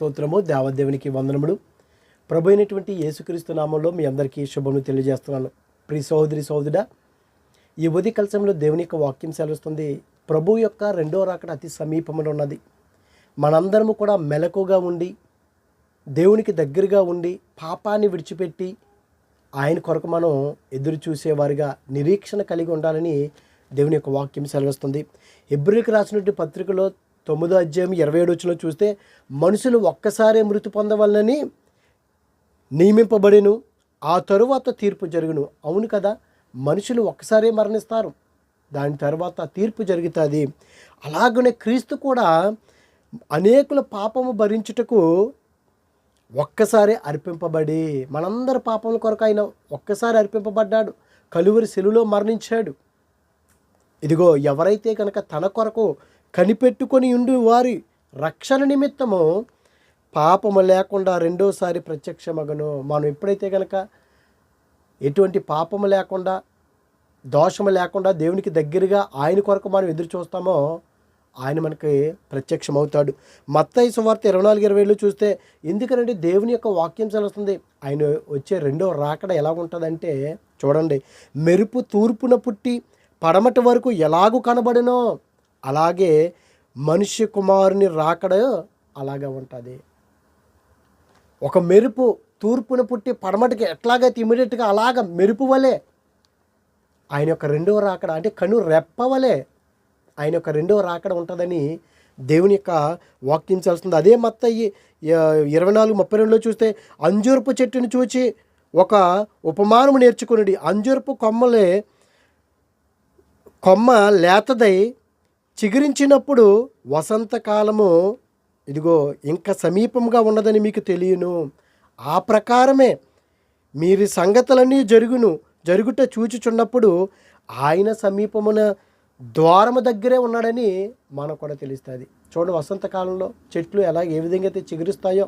స్తోత్రము. దేవదేవునికి వందనములు. ప్రభు అయినటువంటి యేసుక్రీస్తు నామంలో మీ అందరికీ శుభములు తెలియజేస్తున్నాను. ప్రియ సహోదరి సహోదరుడా ఈ ఉది కలసంలో దేవుని యొక్క వాక్యం సెలవుస్తుంది. ప్రభు యొక్క రెండో రాకడ అతి సమీపంలో ఉన్నది. మనందరము కూడా మెలకుగా ఉండి దేవునికి దగ్గరగా ఉండి పాపాన్ని విడిచిపెట్టి ఆయన కొరకు మనం ఎదురు చూసేవారిగా నిరీక్షణ కలిగి ఉండాలని దేవుని యొక్క వాక్యం సెలవుస్తుంది. ఎబ్రిల్కి రాసినటువంటి పత్రికలో తొమ్మిదో అధ్యాయం ఇరవై ఏడు వచ్చిన చూస్తే మనుషులు ఒక్కసారే మృతి పొందవలనని నియమింపబడిను. ఆ తరువాత తీర్పు జరుగును. అవును కదా మనుషులు ఒక్కసారే మరణిస్తారు. దాని తర్వాత తీర్పు జరుగుతుంది. అలాగనే క్రీస్తు కూడా అనేకుల పాపము భరించుటకు ఒక్కసారి అర్పింపబడి మనందరి పాపముల కొరకు ఆయన ఒక్కసారి అర్పింపబడ్డాడు. కలువరి సెలులో మరణించాడు. ఇదిగో ఎవరైతే కనుక తన కొరకు కనిపెట్టుకొని ఉండి వారి రక్షణ నిమిత్తము. పాపము లేకుండా రెండోసారి ప్రత్యక్షమగను. మనం ఎప్పుడైతే కనుక ఎటువంటి పాపము లేకుండా దోషము లేకుండా దేవునికి దగ్గరగా ఆయన కొరకు మనం ఎదురు చూస్తామో ఆయన మనకి ప్రత్యక్షమవుతాడు. మత్తయి సువార్త ఇరవై నాలుగు ఇరవై ఏళ్ళు చూస్తే ఎందుకనంటే దేవుని యొక్క వాక్యం చదువుతుంది ఆయన వచ్చే రెండో రాకడ ఎలా ఉంటుందంటే చూడండి మెరుపు తూర్పున పుట్టి పడమటి వరకు ఎలాగూ కనబడినో అలాగే మనిషి కుమారుని రాకడ అలాగే ఉంటుంది. ఒక మెరుపు తూర్పున పుట్టి పడమటికి ఎట్లాగైతే ఇమీడియట్గా అలాగ మెరుపు వలె ఆయన యొక్క రెండవ రాకడ అంటే కను రెప్పవలే ఆయన యొక్క రెండవ రాకడ ఉంటుందని దేవుని యొక్క వాక్యం చేస్తుంది అదే మత్త ఇరవై నాలుగు ముప్పై రెండులో చూస్తే అంజూరపు చెట్టుని చూచి ఒక ఉపమానము నేర్చుకుని అంజూరపు కొమ్మలే కొమ్మ లేతదై చిగురించినప్పుడు వసంతకాలము ఇదిగో ఇంకా సమీపంగా ఉన్నదని మీకు తెలియను. ఆ ప్రకారమే మీరు సంగతులన్నీ జరుగును జరుగుట చూచుచున్నప్పుడు ఆయన సమీపమున ద్వారము దగ్గరే ఉన్నాడని మనకు కూడా తెలుస్తుంది. చూడండి వసంతకాలంలో చెట్లు ఎలా ఏ విధంగా అయితే చిగురుస్తాయో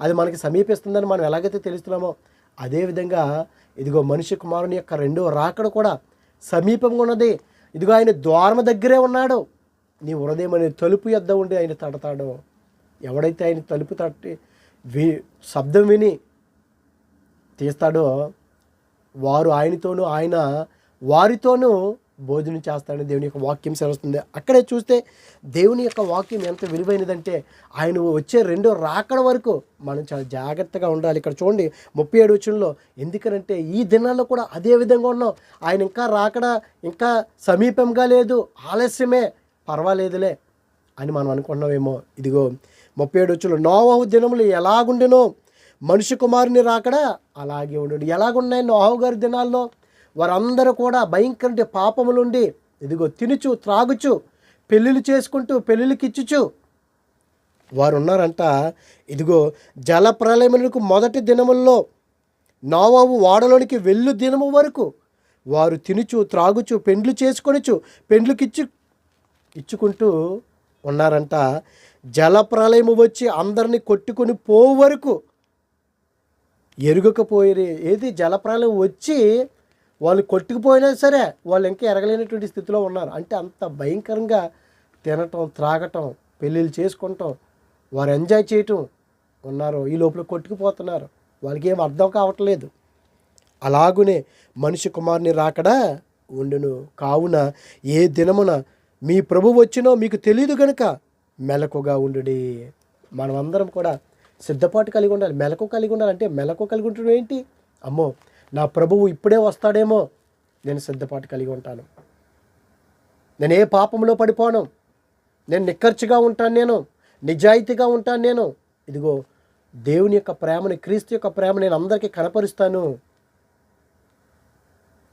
అది మనకి సమీపిస్తుందని మనం ఎలాగైతే తెలుస్తున్నామో అదేవిధంగా ఇదిగో మనిషి కుమారుని యొక్క రెండో రాకడ కూడా సమీపంగా ఉన్నది. ఇదిగో ఆయన ద్వారము దగ్గరే ఉన్నాడు. నీ హృదయం అనే తలుపు యొద్ద ఉండి ఆయన తడతాడో ఎవడైతే ఆయన తలుపు తట్టి వి శబ్దం విని తీస్తాడో వారు ఆయనతోనూ ఆయన వారితోనూ భోజనం చేస్తాడని దేవుని యొక్క వాక్యం సెలవుస్తుంది. అక్కడే చూస్తే దేవుని యొక్క వాక్యం ఎంత విలువైనదంటే ఆయన వచ్చే రెండో రాకడ వరకు మనం చాలా జాగ్రత్తగా ఉండాలి. ఇక్కడ చూడండి ముప్పై ఏడు వచ్చంలో ఎందుకనంటే ఈ దినాల్లో కూడా అదే విధంగా ఉన్నాం. ఆయన ఇంకా రాకడ ఇంకా సమీపంగా లేదు ఆలస్యమే. పర్వాలేదులే అని మనం అనుకున్నామేమో ఇదిగో ముప్పై ఏడు వచ్చులు. నోవహు దినములు ఎలాగుండెనో మనిషి కుమారుని రాకడా అలాగే ఉండు. ఎలాగున్నాయి నోహవు గారి దినాల్లో? వారందరూ కూడా భయంకర పాపములుండి ఇదిగో తినుచు త్రాగుచు పెళ్ళిళ్ళు చేసుకుంటూ పెళ్ళిళ్ళకి ఇచ్చుచు వారు ఉన్నారంట ఇదిగో జల ప్రళయములకు మొదటి దినముల్లో నోవాబు వాడలోనికి వెళ్ళు దినము వరకు వారు తినుచు త్రాగుచు పెండ్లు చేసుకొనిచు పెండ్లుకిచ్చు ఇచ్చుకుంటూ ఉన్నారంట. జల వచ్చి అందరిని కొట్టుకొని పోవు వరకు ఎరుగకపోయి ఏది? జలప్రలయం వచ్చి వాళ్ళు కొట్టుకుపోయినా సరే వాళ్ళు ఇంకా ఎరగలేనటువంటి స్థితిలో ఉన్నారు. అంటే అంత భయంకరంగా తినటం త్రాగటం పెళ్ళిళ్ళు చేసుకుంటాం వారు ఎంజాయ్ చేయటం ఉన్నారు. ఈ లోపల కొట్టుకుపోతున్నారు. వాళ్ళకి ఏం అర్థం కావట్లేదు. అలాగునే మనిషి కుమారుని రాకడా ఉండును. కావున ఏ దినమున మీ ప్రభు వచ్చినో మీకు తెలియదు గనుక మెలకుగా ఉండుడి. మనమందరం కూడా సిద్ధపాటు కలిగి ఉండాలి. మెలకు కలిగి ఉండాలంటే మెలకు కలిగి ఉండడం ఏంటి? అమ్మో నా ప్రభువు ఇప్పుడే వస్తాడేమో. నేను సిద్ధపాటు కలిగి ఉంటాను. నేను ఏ పాపంలో పడిపోను? నేను నిక్కర్చిగా ఉంటాను నేను. నిజాయితీగా ఉంటాను నేను. ఇదిగో దేవుని యొక్క ప్రేమని క్రీస్తు యొక్క ప్రేమ నేను అందరికీ కనపరుస్తాను.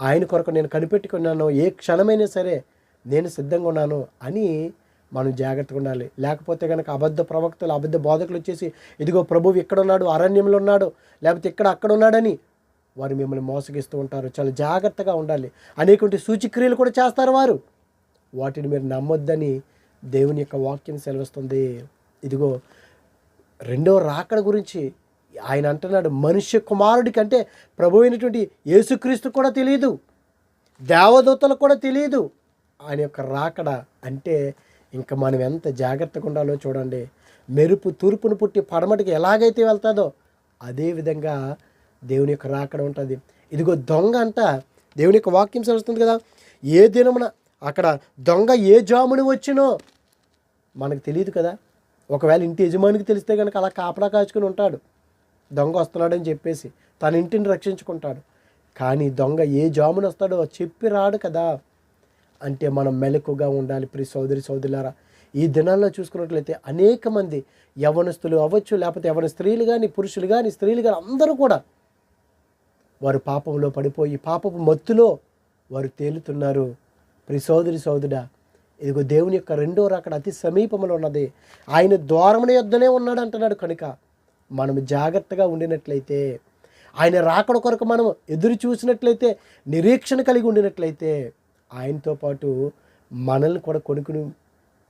ఆయన కొరకు నేను కనిపెట్టుకున్నాను ఏ క్షణమైనా సరే నేను సిద్ధంగా ఉన్నాను అని మనం జాగ్రత్తగా ఉండాలి. లేకపోతే కనుక అబద్ధ ప్రవక్తలు అబద్ధ బోధకులు వచ్చేసి ఇదిగో ప్రభువు ఇక్కడ ఉన్నాడు అరణ్యంలో ఉన్నాడు లేకపోతే ఇక్కడ అక్కడ ఉన్నాడని వారు మిమ్మల్ని మోసగిస్తూ ఉంటారు. చాలా జాగ్రత్తగా ఉండాలి. అనేటువంటి సూచిక్రియలు కూడా చేస్తారు వారు. వాటిని మీరు నమ్మొద్దని దేవుని యొక్క వాక్యం సెలవిస్తుంది. ఇదిగో రెండో రాకడ గురించి ఆయన అంటున్నాడు. మనుష్య కుమారుడి కంటే ప్రభు అయినటువంటి యేసుక్రీస్తు కూడా తెలియదు. దేవదూతలకు కూడా తెలియదు. ఆయన యొక్క రాకడ అంటే ఇంకా మనం ఎంత జాగ్రత్తగా ఉండాలో చూడండి. మెరుపు తూర్పును పుట్టి పడమటికి ఎలాగైతే వెళ్తాదో అదేవిధంగా దేవుని యొక్క రాకడ ఉంటుంది. ఇదిగో దొంగ అంట దేవుని యొక్క వాక్యం సెలవుస్తుంది కదా ఏ దినమున అక్కడ దొంగ ఏ జాముని వచ్చినో మనకు తెలియదు కదా. ఒకవేళ ఇంటి యజమానికి తెలిస్తే కనుక అలా కాపలా కాచుకుని ఉంటాడు. దొంగ వస్తున్నాడని చెప్పేసి తన ఇంటిని రక్షించుకుంటాడు. కానీ దొంగ ఏ జామున వస్తాడో చెప్పి రాడు కదా. అంటే మనం మెలకుగా ఉండాలి ప్రి సోదరి సోదరులారా. ఈ దినాల్లో చూసుకున్నట్లయితే అనేక మంది యవనస్తులు అవ్వచ్చు లేకపోతే యవన స్త్రీలు కానీ పురుషులు కానీ స్త్రీలు కానీ అందరూ కూడా వారు పాపంలో పడిపోయి పాపపు మత్తులో వారు తేలుతున్నారు. ప్రి సోదరి సోదరుడా ఇదిగో దేవుని యొక్క రెండో రాకడ అతి సమీపంలో ఉన్నది. ఆయన ద్వారమున యొద్దనే ఉన్నాడు అంటున్నాడు కనుక మనం జాగ్రత్తగా ఉండినట్లయితే ఆయన రాకడ కొరకు మనం ఎదురు చూసినట్లయితే నిరీక్షణ కలిగి ఉండినట్లయితే ఆయనతో పాటు మనల్ని కూడా కొనుక్కుని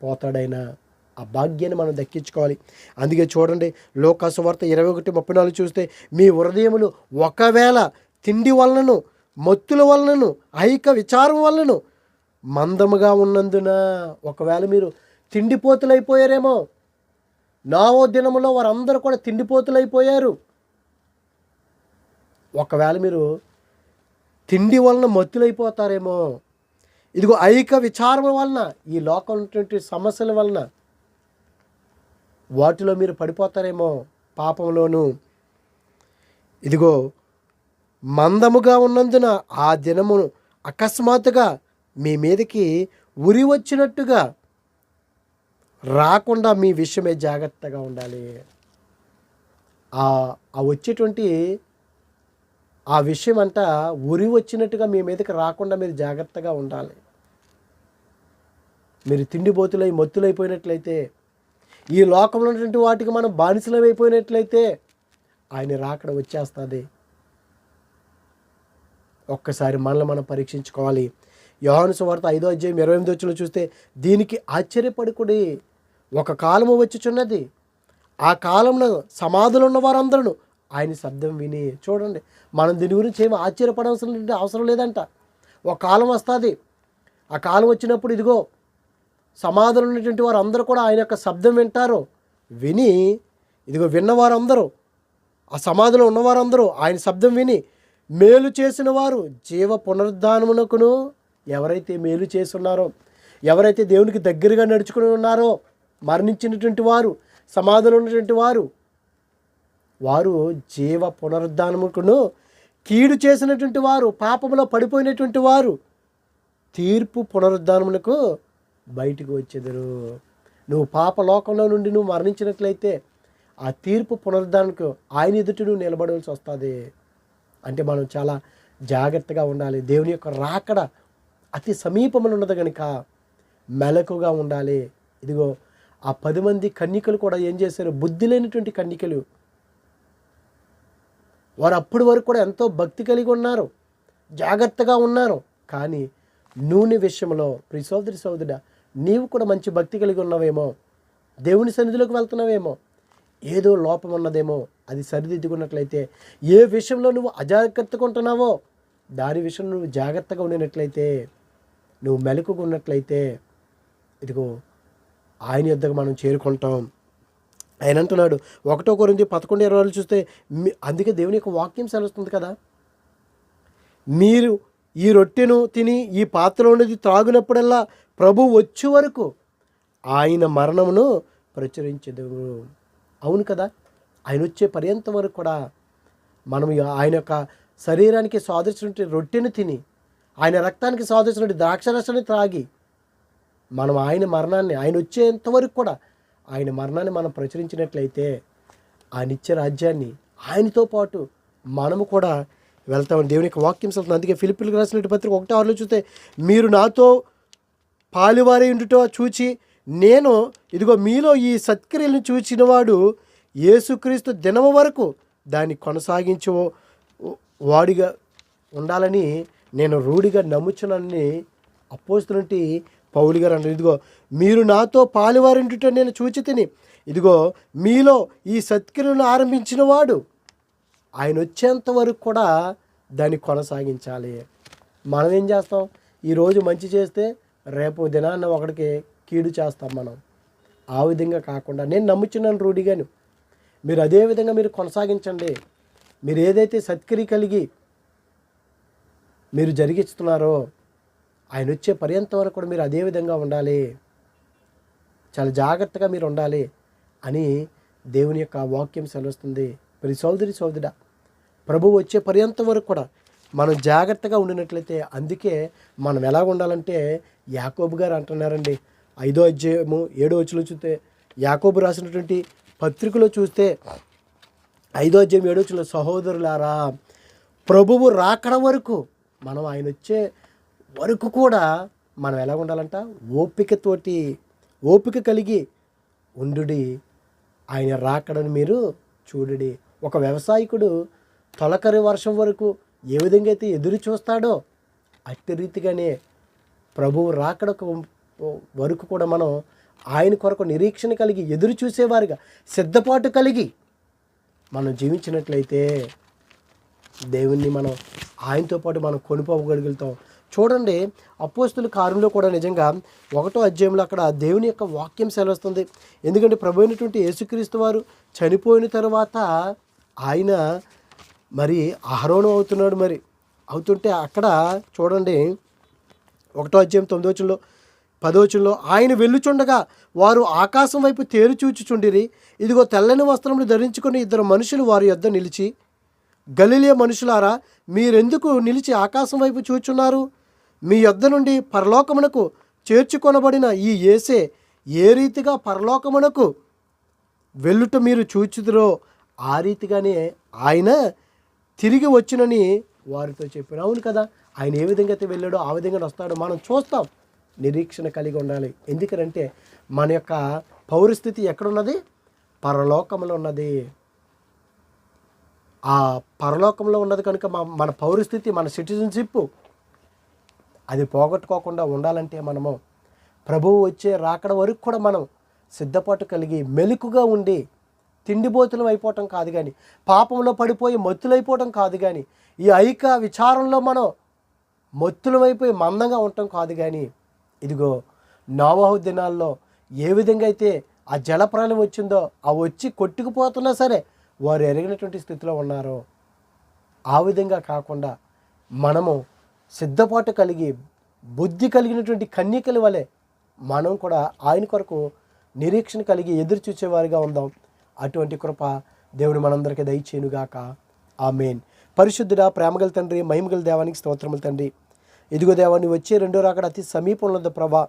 పోతాడైనా ఆ భాగ్యాన్ని మనం దక్కించుకోవాలి. అందుకే చూడండి లోకాసువార్త ఇరవై ఒకటి ముప్పై నాలుగు చూస్తే మీ హృదయములు ఒకవేళ తిండి వలనను మత్తుల వలనను ఐక విచారం వలనను మందముగా ఉన్నందున ఒకవేళ మీరు తిండిపోతులైపోయారేమో. నావో దినములో వారందరూ కూడా తిండిపోతులైపోయారు. ఒకవేళ మీరు తిండి వలన మత్తులైపోతారేమో. ఇదిగో ఐక విచారం వలన ఈ లోకం ఉన్నటువంటి సమస్యల వలన వాటిలో మీరు పడిపోతారేమో పాపంలోను. ఇదిగో మందముగా ఉన్నందున ఆ దినమును అకస్మాత్తుగా మీ మీదకి ఉరి వచ్చినట్టుగా రాకుండా మీ విషయమే జాగ్రత్తగా ఉండాలి. ఆ ఆ వచ్చేటువంటి ఆ విషయం అంట ఉరి వచ్చినట్టుగా మీ మీదకి రాకుండా మీరు జాగ్రత్తగా ఉండాలి. మీరు తిండిపోతులై మత్తులైపోయినట్లయితే ఈ లోకంలో ఉన్నటువంటి వాటికి మనం బానిసలమైపోయినట్లయితే ఆయన రాకడ వచ్చేస్తుంది. ఒక్కసారి మనల్ని మనం పరీక్షించుకోవాలి. యోహాను సువార్త ఐదో అధ్యాయం ఇరవై ఎనిమిది వచ్చిన చూస్తే దీనికి ఆశ్చర్యపడుకుడి ఒక కాలము వచ్చుచున్నది. ఆ కాలంలో సమాధులు ఉన్న వారందరూ ఆయన శబ్దం విని చూడండి. మనం దీని గురించి ఏమి ఆశ్చర్యపడాల్సిన అవసరం లేదంట. ఒక కాలం వస్తుంది. ఆ కాలం వచ్చినప్పుడు ఇదిగో సమాధులు ఉన్నటువంటి వారు అందరూ కూడా ఆయన యొక్క శబ్దం వింటారు. విని ఇదిగో విన్నవారందరూ ఆ సమాధిలో ఉన్నవారందరూ ఆయన శబ్దం విని మేలు చేసిన వారు జీవ పునరుద్ధానమునకును ఎవరైతే మేలు చేస్తున్నారో ఎవరైతే దేవునికి దగ్గరగా నడుచుకుని ఉన్నారో మరణించినటువంటి వారు సమాధులు ఉన్నటువంటి వారు వారు జీవ పునరుద్ధానముకును కీడు చేసినటువంటి వారు పాపములో పడిపోయినటువంటి వారు తీర్పు పునరుద్ధానమునకు బయటికి వచ్చేదరు. నువ్వు పాప లోకంలో నుండి నువ్వు మరణించినట్లయితే ఆ తీర్పు పునరుద్ధరణకు ఆయన ఎదుటి నువ్వు నిలబడవలసి వస్తుంది. అంటే మనం చాలా జాగ్రత్తగా ఉండాలి. దేవుని యొక్క రాకడ అతి సమీపంలో ఉన్నది కనుక మెలకుగా ఉండాలి. ఇదిగో ఆ పది మంది కన్యకలు కూడా ఏం చేశారు? బుద్ధి లేనటువంటి కన్యకలు. వారు అప్పటి వరకు కూడా ఎంతో భక్తి కలిగి ఉన్నారు. జాగ్రత్తగా ఉన్నారు. కానీ నూనె విషయంలో ప్రియ సోదరి సోదరుడా నీవు కూడా మంచి భక్తి కలిగి ఉన్నావేమో దేవుని సన్నిధిలోకి వెళ్తున్నావేమో ఏదో లోపం ఉన్నదేమో అది సరిదిద్దుకున్నట్లయితే ఏ విషయంలో నువ్వు అజాగ్రత్తగా ఉంటున్నావో దాని విషయంలో నువ్వు జాగ్రత్తగా ఉండినట్లయితే నువ్వు మెలకుగా ఉన్నట్లయితే ఇదిగో ఆయన యొద్దకు మనం చేరుకుంటాం. ఆయన అంటున్నాడు ఒకటో కొరింది పదకొండు ఇరవై రోజులు చూస్తే అందుకే దేవుని యొక్క వాక్యం సెలవుస్తుంది కదా. మీరు ఈ రొట్టెను తిని ఈ పాత్రలో త్రాగునప్పుడల్లా ప్రభు వచ్చే వరకు ఆయన మరణమును ప్రచురించదురు. అవును కదా? ఆయన వచ్చే పర్యంతం వరకు కూడా మనం ఆయన యొక్క శరీరానికి సాధించినటువంటి రొట్టెను తిని ఆయన రక్తానికి సాధించినటువంటి ద్రాక్షరసని త్రాగి మనం ఆయన మరణాన్ని ఆయన వచ్చేంత వరకు కూడా ఆయన మరణాన్ని మనం ప్రచురించినట్లయితే ఆ నిత్య రాజ్యాన్ని ఆయనతో పాటు మనము కూడా వెళ్తామని దేవుని యొక్క వాక్యం చెప్తుంది అందుకే ఫిలిపిల్కి రాసినటువంటి పత్రిక ఒకటో ఆరులో చూస్తే మీరు నాతో పాలువారి ఉండుటో చూచి నేను ఇదిగో మీలో ఈ సత్క్రియలను చూచినవాడు యేసుక్రీస్తు దినము వరకు దాన్ని కొనసాగించే వాడిగా ఉండాలని నేను రూఢిగా నమ్ముచునని అపోస్తున్నటి పౌలు గారు అన్నారు. ఇదిగో మీరు నాతో పాలువారింటుట నేను చూచి తిని ఇదిగో మీలో ఈ సత్క్రియలను ఆరంభించిన వాడు ఆయన వచ్చేంత వరకు కూడా దాన్ని కొనసాగించాలి. మనం ఏం చేస్తాం ఈరోజు మంచి చేస్తే రేపు దినాన్న ఒకడికి కీడు చేస్తాం మనం. ఆ విధంగా కాకుండా నేను నమ్ముచున్నాను రూఢిగాను మీరు అదే విధంగా మీరు కొనసాగించండి. మీరు ఏదైతే సత్క్రియ కలిగి మీరు జరిగిస్తున్నారో ఆయన వచ్చే పర్యంతం వరకు కూడా మీరు అదే విధంగా ఉండాలి. చాలా జాగ్రత్తగా మీరు ఉండాలి అని దేవుని యొక్క వాక్యం సెలవుస్తుంది. మరి సోదరి సోదరుడా ప్రభు వచ్చే పర్యంతం వరకు కూడా మనం జాగ్రత్తగా ఉండినట్లయితే అందుకే మనం ఎలా ఉండాలంటే యాకోబు గారు అంటున్నారండి ఐదో అధ్యాయము ఏడో వచ్చిలో చూస్తే యాకోబు రాసినటువంటి పత్రికలో చూస్తే ఐదో అధ్యాయం ఏడో వచ్చిన సహోదరులారా ప్రభువు రాకడ వరకు మనం ఆయన వచ్చే వరకు కూడా మనం ఎలా ఉండాలంట? ఓపికతోటి ఓపిక కలిగి ఉండుడి. ఆయన రాకడని మీరు చూడుడి. ఒక వ్యవసాయకుడు తొలకరి వర్షం వరకు ఏ విధంగా అయితే ఎదురు చూస్తాడో అట్టి రీతిగానే ప్రభువు రాకడకు వరకు కూడా మనం ఆయన కొరకు నిరీక్షణ కలిగి ఎదురు చూసేవారుగా సిద్ధపాటు కలిగి మనం జీవించినట్లయితే దేవుణ్ణి మనం ఆయనతో పాటు మనం కొనుకోగలుగుతాం చూడండి అపోస్తుల కారంలో కూడా నిజంగా ఒకటో అధ్యాయంలో అక్కడ దేవుని యొక్క వాక్యం సెలవుస్తుంది. ఎందుకంటే ప్రభు అయినటువంటి యేసుక్రీస్తు వారు చనిపోయిన తర్వాత ఆయన మరి ఆహరోణం అవుతున్నాడు మరి. అవుతుంటే అక్కడ చూడండి ఒకటో అధ్యాయం తొమ్మిదో వచనంలో పదో ఆయన వెళ్ళుచుండగా వారు ఆకాశం వైపు తేరు చూచుచుండిరి. ఇదిగో తెల్లని వస్త్రములు ధరించుకుని ఇద్దరు మనుషులు వారి యొద్ద నిలిచి గలిలే మనుషులారా మీరెందుకు నిలిచి ఆకాశం వైపు చూచున్నారు? మీ యొద్ద నుండి పరలోకమునకు చేర్చుకొనబడిన ఈ ఏసే ఏ రీతిగా పరలోకమునకు వెళ్ళుట మీరు చూచుదురో ఆ రీతిగానే ఆయన తిరిగి వచ్చినని వారితో చెప్పారు. అవును కదా ఆయన ఏ విధంగా అయితే వెళ్ళాడో ఆ విధంగా వస్తాడో మనం చూస్తాం. నిరీక్షణ కలిగి ఉండాలి. ఎందుకంటే మన యొక్క పౌరస్థితి ఎక్కడున్నది? పరలోకంలో ఉన్నది. ఆ పరలోకంలో ఉన్నది కనుక మన పౌరస్థితి మన సిటిజన్షిప్ అది పోగొట్టుకోకుండా ఉండాలంటే మనము ప్రభువు వచ్చే రాకడ వరకు కూడా మనం సిద్ధపాటు కలిగి మెలుకుగా ఉండి తిండిబోతులం అయిపోవటం కాదు కానీ పాపంలో పడిపోయి మత్తులైపోవటం కాదు కానీ ఈ ఐక విచారంలో మనం మత్తులమైపోయి మందంగా ఉండటం కాదు కానీ ఇదిగో నోవాహు దినాల్లో ఏ విధంగా అయితే ఆ జలప్రాణం వచ్చిందో ఆ వచ్చి కొట్టుకుపోతున్నా సరే వారు ఎరిగినటువంటి స్థితిలో ఉన్నారో. ఆ విధంగా కాకుండా మనము సిద్ధపాటు కలిగి బుద్ధి కలిగినటువంటి కన్యకల వలె మనం కూడా ఆయన కొరకు నిరీక్షణ కలిగి ఎదురు చూసేవారిగా ఉందాం. అటువంటి కృప దేవుడు మనందరికీ దయచేయునుగాక. ఆ మెయిన్ పరిశుద్ధుడా ప్రేమగల తండ్రి మహిమగల దేవానికి స్తోత్రములు తండ్రి. ఇదిగో దేవా నీ వచ్చే రెండో రాకడ అతి సమీపంలో ఉంది ప్రభా.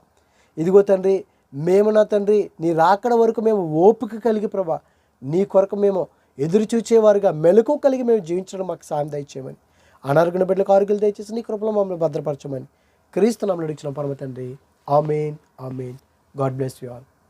ఇదిగో తండ్రి మేము నా తండ్రి నీ రాకడ వరకు మేము ఓపిక కలిగి ప్రభా. నీ కొరకు మేము ఎదురు చూచేవారుగా మెలకు కలిగి మేము జీవించడం మాకు సాయం దయచేయమని. అనారోగ్య బిడ్డలకు ఆరోగ్యాలు దయచేసి నీ కృపలో మమ్మల్ని భద్రపరచమని. క్రీస్తు నమ్మలు ఇచ్చిన పరమ తండ్రి. Amen amen. God bless you all.